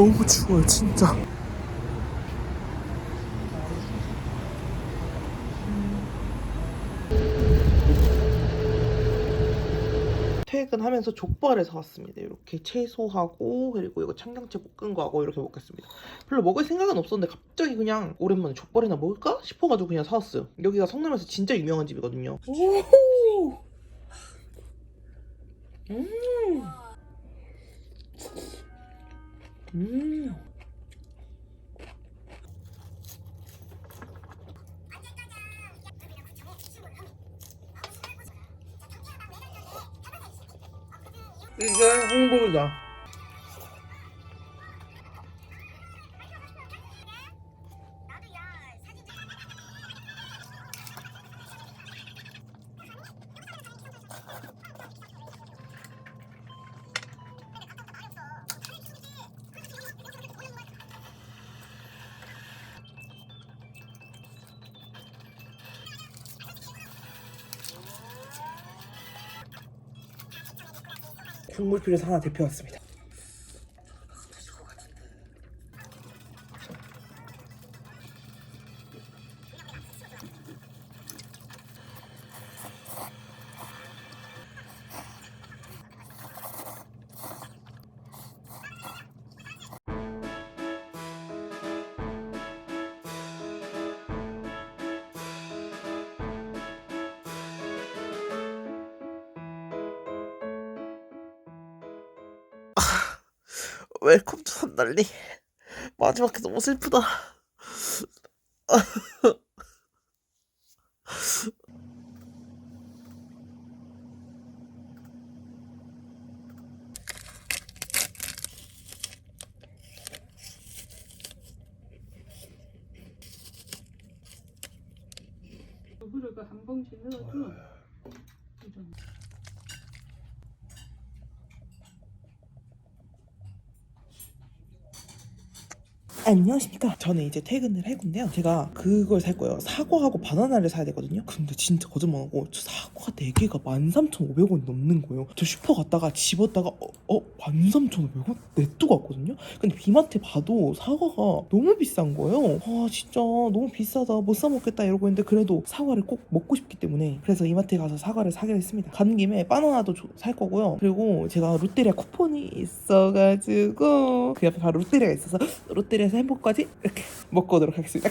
너무 추워요 진짜 퇴근하면서 족발을 사왔습니다. 이렇게 채소하고 그리고 이거 청경채 볶은 거하고 이렇게 먹겠습니다. 별로 먹을 생각은 없었는데 갑자기 그냥 오랜만에 족발이나 먹을까 싶어가지고 그냥 사왔어요. 여기가 성남에서 진짜 유명한 집이거든요. 오! 음. 음. 이게 행복이다. 국물필에서 하나 대표왔습니다. 웰컴 투 산달리. 마지막 게 너무 슬프다. 두부를 그한 봉지 넣어도 이 정도. 안녕하십니까? 저는 이제 퇴근을 할 건데요. 제가 그걸 살 거예요. 사과하고 바나나를 사야 되거든요. 근데 진짜 거짓말하고 저 사과가 4개가 13,500원 넘는 거예요. 저 슈퍼 갔다가 집었다가 어? 어? 13,500원? 냅두고 왔거든요? 근데 비마트 봐도 사과가 너무 비싼 거예요. 아 진짜 너무 비싸다. 못 사 먹겠다 이러고 있는데 그래도 사과를 꼭 먹고 싶기 때문에 그래서 이마트에 가서 사과를 사기로 했습니다. 가는 김에 바나나도 조- 살 거고요. 그리고 제가 롯데리아 쿠폰이 있어가지고 그 옆에 바로 롯데리아가 있어서 롯데리아에서 햄버거까지? 이렇게 먹고 오도록 하겠습니다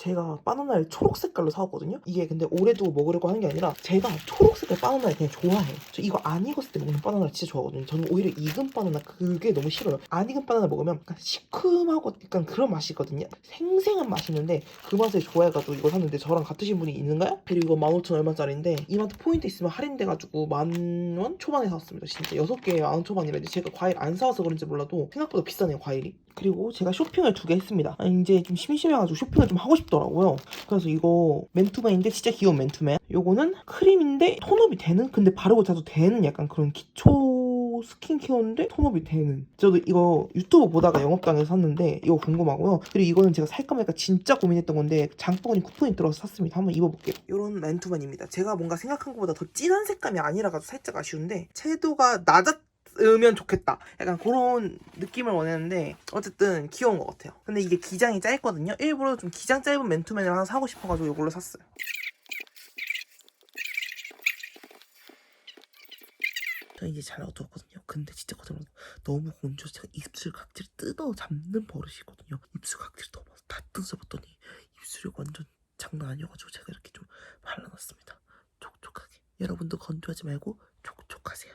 제가 바나나를 초록 색깔로 사왔거든요. 이게 근데 올해도 먹으려고 하는 게 아니라 제가 초록 색깔 바나나를 그냥 좋아해요. 저 이거 안 익었을 때 먹는 바나나를 진짜 좋아하거든요. 저는 오히려 익은 바나나 그게 너무 싫어요. 안 익은 바나나 먹으면 약간 시큼하고 약간 그런 맛이 있거든요. 생생한 맛이 있는데 그 맛을 좋아해가지고 이거 샀는데 저랑 같으신 분이 있는가요? 그리고 이거 15,000 얼마짜리인데 이마트 포인트 있으면 할인돼가지고 만 원 초반에 샀습니다. 진짜 6개에 만 원 초반이라 이제 제가 과일 안 사와서 그런지 몰라도 생각보다 비싸네요 과일이. 그리고 제가 쇼핑을 두 개 했습니다. 아, 이제 좀 심심해가지고 쇼핑을 좀 하고 싶더라고요. 그래서 이거 맨투맨인데 진짜 귀여운 맨투맨. 요거는 크림인데 톤업이 되는? 근데 바르고 자도 되는 약간 그런 기초 스킨케어인데 톤업이 되는. 저도 이거 유튜브 보다가 영업당에서 샀는데 이거 궁금하고요. 그리고 이거는 제가 살까 말까 진짜 고민했던 건데 장바구니 쿠폰이 들어서 샀습니다. 한번 입어볼게요. 이런 맨투맨입니다. 제가 뭔가 생각한 것보다 더 진한 색감이 아니라가지고 살짝 아쉬운데 채도가 낮았 으면 좋겠다. 약간 그런 느낌을 원했는데 어쨌든 귀여운 것 같아요. 근데 이게 기장이 짧거든요. 일부러 좀 기장 짧은 맨투맨을 하나 사고 싶어가지고 이걸로 샀어요. 저 이제 잘 어두웠거든요. 근데 진짜 거짓말 너무 건조해서 제가 입술 각질 뜯어 잡는 버릇이 있거든요. 입술 각질 너무 다 뜯어봤더니 입술이 완전 장난 아니어가지고 제가 이렇게 좀 발라놨습니다. 촉촉하게. 여러분도 건조하지 말고 촉촉하세요.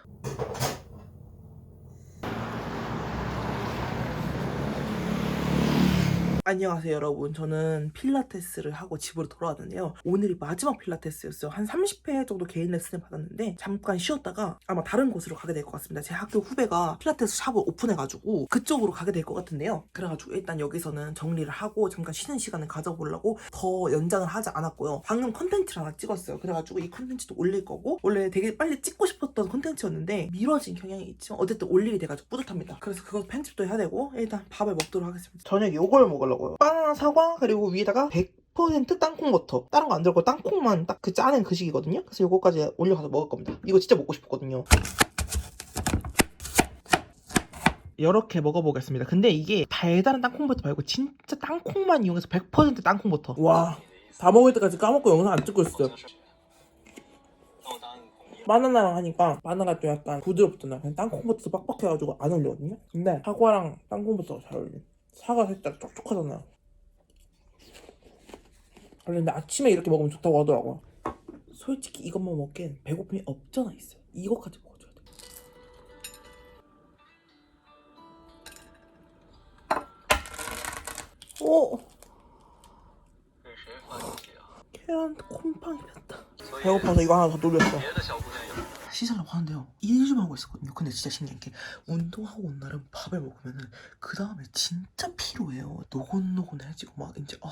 안녕하세요 여러분. 저는 필라테스를 하고 집으로 돌아왔는데요. 오늘이 마지막 필라테스였어요. 한 30회 정도 개인 레슨을 받았는데 잠깐 쉬었다가 아마 다른 곳으로 가게 될 것 같습니다. 제 학교 후배가 필라테스 샵을 오픈해가지고 그쪽으로 가게 될 것 같은데요. 그래가지고 일단 여기서는 정리를 하고 잠깐 쉬는 시간을 가져보려고 더 연장을 하지 않았고요. 방금 컨텐츠를 하나 찍었어요. 그래가지고 이 컨텐츠도 올릴 거고 원래 되게 빨리 찍고 싶었던 컨텐츠였는데 미뤄진 경향이 있지만 어쨌든 올리게 돼가지고 뿌듯합니다. 그래서 그거 편집도 해야 되고 일단 밥을 먹도록 하겠습니다. 저녁에 요걸 먹으려고 요 바나나 사과 그리고 위에다가 100% 땅콩 버터. 다른 거 안 들어가고 땅콩만 딱 그 짜낸 그 식이거든요. 그래서 요거까지 올려가서 먹을 겁니다. 이거 진짜 먹고 싶었거든요. 이렇게 먹어보겠습니다. 근데 이게 달달한 땅콩버터 말고 진짜 땅콩만 이용해서 100% 땅콩버터. 와 다 먹을 때까지 까먹고 영상 안 찍고 있어요. 바나나랑 하니까 바나나 좀 약간 부드럽잖아 그냥 땅콩버터도 빡빡해가지고 안 어울리거든요. 근데 사과랑 땅콩버터가 잘 어울려 사과 살짝 촉촉하잖아요. 근데 아침에 이렇게 먹으면 좋다고 하더라고요. 솔직히 이것만 먹기엔 배고픔이 없잖아 있어요. 이거까지 먹어줘야 돼. 오! 계란 콤팡이 폈다. 배고파서 이거 하나 더 돌렸어 다시 자려고 하는데요. 일 좀 하고 있었거든요. 근데 진짜 신기한 게 운동하고 온 날은 밥을 먹으면은 그 다음에 진짜 피로해요. 노곤노곤해지고 막 이제 어,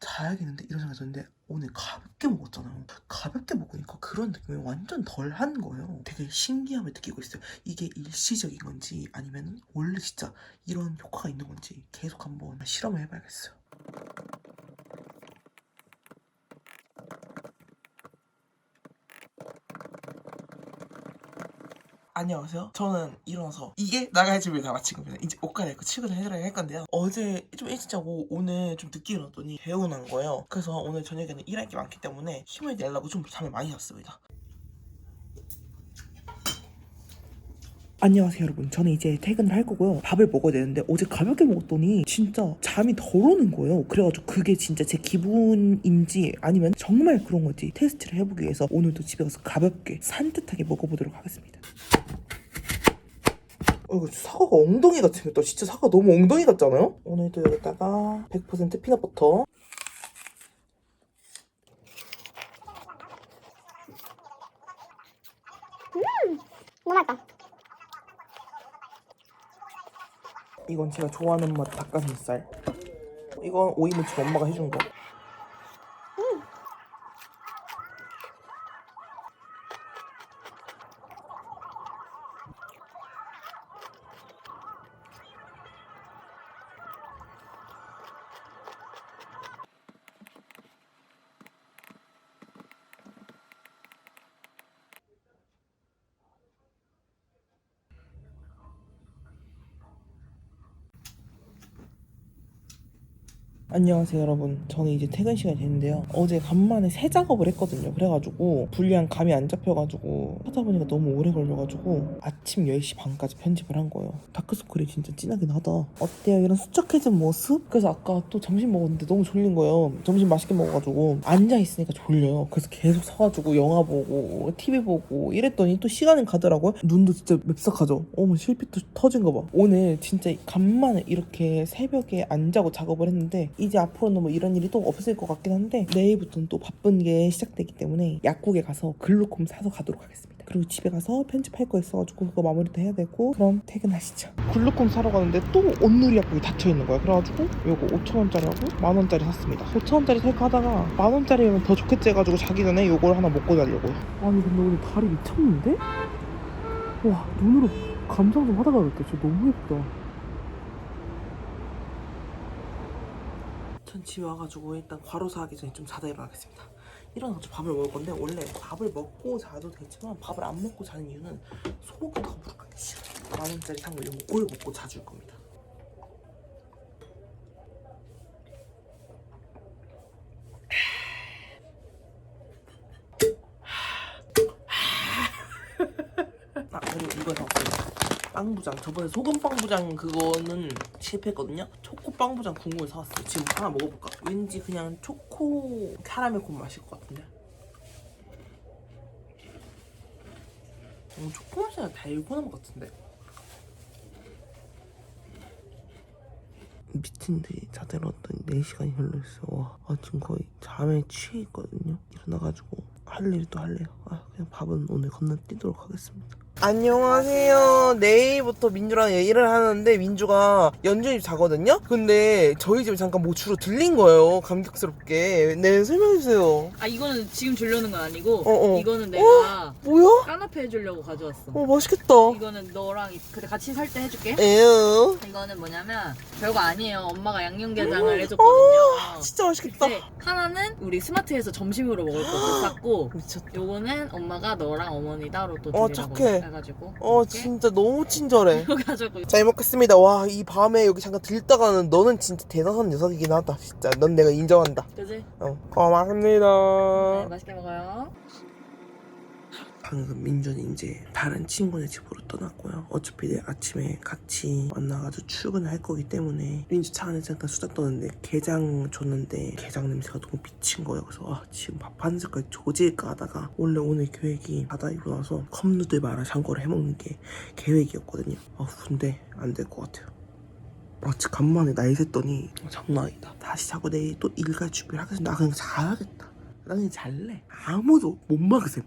자야겠는데 이런 생각이 드는데 오늘 가볍게 먹었잖아요. 가볍게 먹으니까 그런 느낌이 완전 덜한 거예요. 되게 신기함을 느끼고 있어요. 이게 일시적인 건지 아니면 원래 진짜 이런 효과가 있는 건지 계속 한번 실험을 해봐야겠어요. 안녕하세요. 저는 일어나서 이게 나가야 집을 다 마친 겁니다. 이제 옷 갈아입고 출근을 해드려야 할 건데요. 어제 좀 일찍 자고 오늘 좀 늦게 일어났더니 개운한 거예요. 그래서 오늘 저녁에는 일할 게 많기 때문에 힘을 내려고 좀 잠을 많이 잤습니다. 안녕하세요 여러분. 저는 이제 퇴근을 할 거고요. 밥을 먹어야 되는데 어제 가볍게 먹었더니 진짜 잠이 덜 오는 거예요. 그래가지고 그게 진짜 제 기분인지 아니면 정말 그런 건지 테스트를 해보기 위해서 오늘도 집에 가서 가볍게 산뜻하게 먹어보도록 하겠습니다. 어, 사과가 엉덩이 같이 생겼다 진짜 사과 너무 엉덩이 같잖아요? 오늘도 여기다가 100% 피넛버터. 너무 맛있다. 이건 제가 좋아하는 맛 닭가슴살. 이건 오이무침 엄마가 해준 거 안녕하세요 여러분. 저는 이제 퇴근 시간이 됐는데요. 어제 간만에 새 작업을 했거든요. 그래가지고 분량 감이 안 잡혀가지고 하다 보니까 너무 오래 걸려가지고 아침 10시 반까지 편집을 한 거예요. 다크서클이 진짜 진하긴 하다. 어때요? 이런 수척해진 모습? 그래서 아까 또 점심 먹었는데 너무 졸린 거예요. 점심 맛있게 먹어가지고 앉아있으니까 졸려요. 그래서 계속 서가지고 영화 보고 TV 보고 이랬더니 또 시간은 가더라고요. 눈도 진짜 맵싹하죠? 어머 실핏도 터진 거봐. 오늘 진짜 간만에 이렇게 새벽에 안 자고 작업을 했는데 이제 앞으로는 뭐 이런 일이 또 없을 것 같긴 한데 내일부터는 또 바쁜 게 시작되기 때문에 약국에 가서 글루콤 사서 가도록 하겠습니다. 그리고 집에 가서 편집할 거 있어가지고 그거 마무리도 해야 되고 그럼 퇴근하시죠. 글루콤 사러 가는데 또 온누리 약국이 닫혀 있는 거야. 그래가지고 요거 5천 원짜리하고 만 원짜리 샀습니다. 5천 원짜리 살까 하다가 만 원짜리면 더 좋겠지 해가지고 자기 전에 요걸 하나 먹고 자려고요. 아니 근데 오늘 달이 미쳤는데? 와 눈으로 감상 좀 하다가. 진짜 너무 예쁘다. 전 집에 와가지고 일단 과로사 하기 전에 좀 자다 일어나겠습니다. 일어나서 밥을 먹을 건데 원래 밥을 먹고 자도 되지만 밥을 안 먹고 자는 이유는 속이 더 부룩하기 싫어. 만 원짜리 산거 이런 거올 먹고 자줄 겁니다. 아 그리고 이거 샀어요. 빵부장. 저번에 소금 빵부장 그거는 실패했거든요. 초코 빵부장 국물 사왔어요. 지금 하나 먹어볼까? 왠지 그냥 초코 캐러멜 콘 마실 것 같은데. 어, 초코 맛이 아니라 달고나 맛 같은데. 미친 듯이 자대로 왔더니 4시간이 흘러있어요 와 아, 지금 거의 잠에 취해 있거든요. 일어나가지고 할또 할래요. 아 그냥 밥은 오늘 건너뛰도록 하겠습니다 안녕하세요. 내일부터 민주랑 일을 하는데 민주가 연준이 집 자거든요. 근데 저희 집에 잠깐 모추로 들린 거예요. 감격스럽게. 네 설명해 주세요. 아 이거는 지금 주려는 건 아니고 어, 어. 이거는 내가 뭐야? 까나페 해주려고 가져왔어 어 맛있겠다. 이거는 너랑 이- 그때 같이 살 때 해줄게 에휴. 이거는 뭐냐면 별거 아니에요 엄마가 양념게장을 해줬거든요 진짜 맛있겠다. 근데 하나는 우리 스마트에서 점심으로 먹을 거 샀고 미쳤다. 요거는 엄마가 너랑 어머니 따로 또 어, 드리라고 착해. 해가지고 어 진짜 너무 친절해. 가지고 잘 먹겠습니다. 와 이 밤에 여기 잠깐 들다가는 너는 진짜 대단한 녀석이긴 하다. 진짜 넌 내가 인정한다. 그지? 어 고맙습니다. 네, 맛있게 먹어요 방금 민준이 이제 다른 친구네 집으로 떠났고요. 어차피 내일 아침에 같이 만나가지고 출근을 할 거기 때문에 민주 차 안에 잠깐 수다 떠는데 게장 줬는데 게장 냄새가 너무 미친 거예요. 그래서 아, 지금 밥 한 숟갈 조질까 하다가 원래 오늘 계획이 바다 일어나서 컵누들 마라 샹궈를 해먹는 게 계획이었거든요. 아 근데 안 될 것 같아요. 마치 간만에 나이 샜더니 장난 아니다. 다시 자고 내일 또 일갈 준비를 하겠습니다. 나 그냥 자야겠다. 나 그냥 잘래. 아무도 못 막으셈.